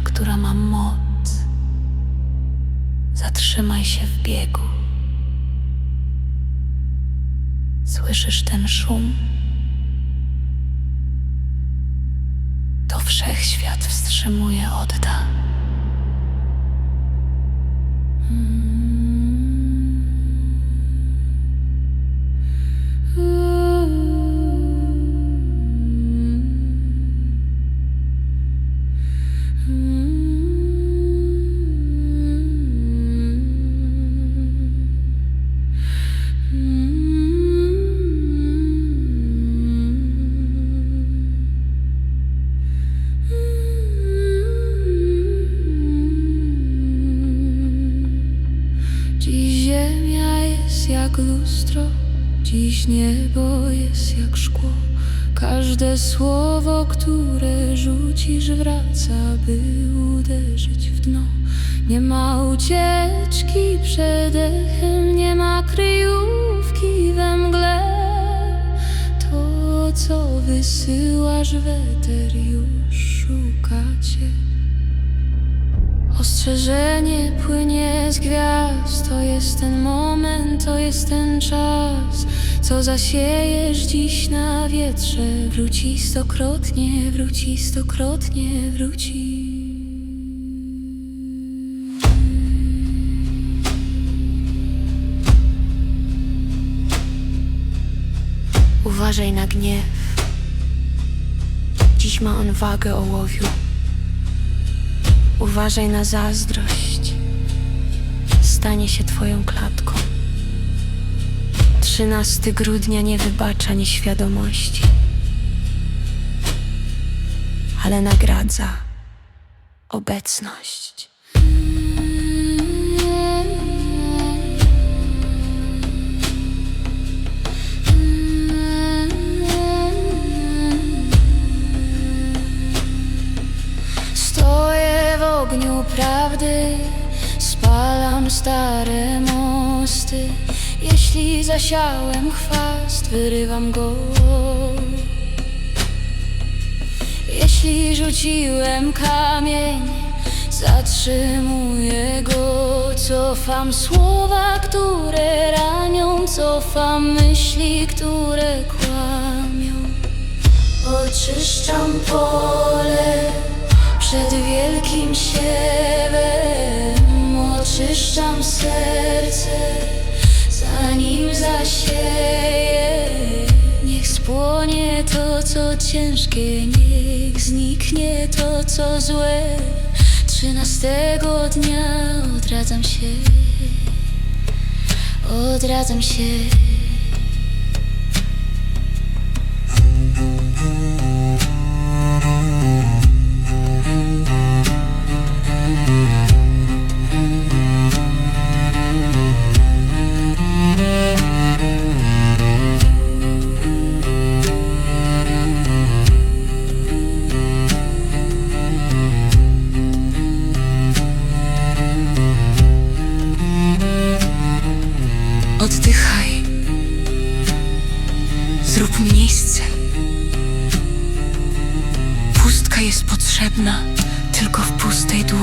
która ma moc. Zatrzymaj się w biegu. Słyszysz ten szum? To wszechświat wstrzymuje oddech. Dziś niebo jest jak szkło. Każde słowo, które rzucisz, wraca, by uderzyć w dno. Nie ma ucieczki przed echem, nie ma kryjówki we mgle. To, co wysyłasz w eter, już szukacie. Ostrzeżenie płynie z gwiazd, to jest ten moment, to jest ten czas. Co zasiejesz dziś na wietrze, wróci stokrotnie, wróci stokrotnie, wróci. Uważaj na gniew. Dziś ma on wagę ołowiu. Uważaj na zazdrość. Stanie się twoją klatką. 13 grudnia nie wybacza nieświadomości, ale nagradza obecność. Stare mosty. Jeśli zasiałem chwast, wyrywam go. Jeśli rzuciłem kamień, zatrzymuję go. Cofam słowa, które ranią, cofam myśli, które kłamią. Oczyszczam pole przed wielkim siewem. Serce, zanim zasieję. Niech spłonie to, co ciężkie, niech zniknie to, co złe. Trzynastego dnia odradzam się, odradzam się.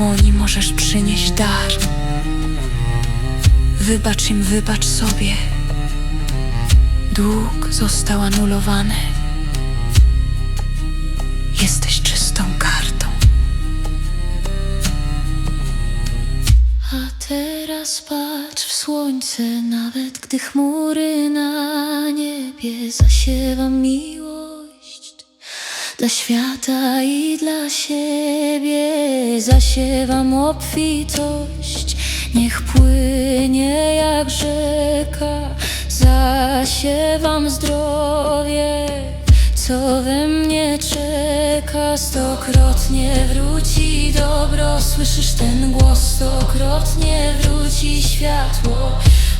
Dłoni możesz przynieść dar. Wybacz im, wybacz sobie. Dług został anulowany. Jesteś czystą kartą. A teraz patrz w słońce, nawet gdy chmury na niebie zasiewam miłość. Dla świata i dla siebie zasiewam obfitość. Niech płynie jak rzeka, zasiewam zdrowie. Co we mnie czeka, stokrotnie wróci dobro. Słyszysz ten głos, stokrotnie wróci światło.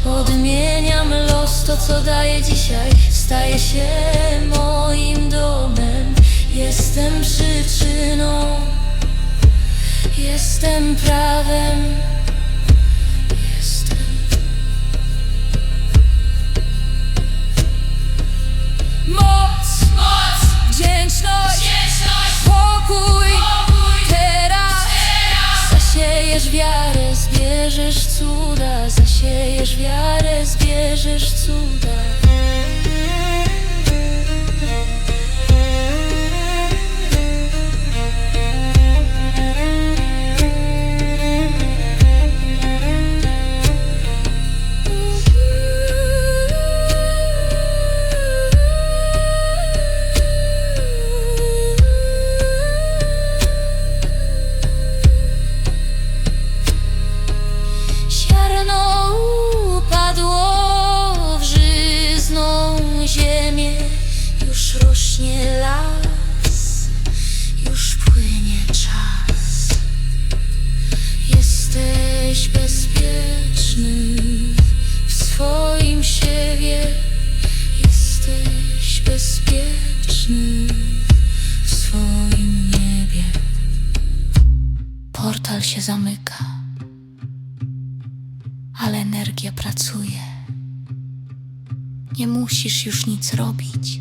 Odmieniam los, to co daję dzisiaj, staje się moim domem. Jestem przyczyną, jestem prawem. Jestem. Moc, moc, wdzięczność, wdzięczność. Pokój, pokój. Teraz, teraz. Zasiejesz wiarę, zbierzesz cuda, zasiejesz wiarę, zbierzesz cuda. w swoim niebie. Portal się zamyka, ale energia pracuje. Nie musisz już nic robić.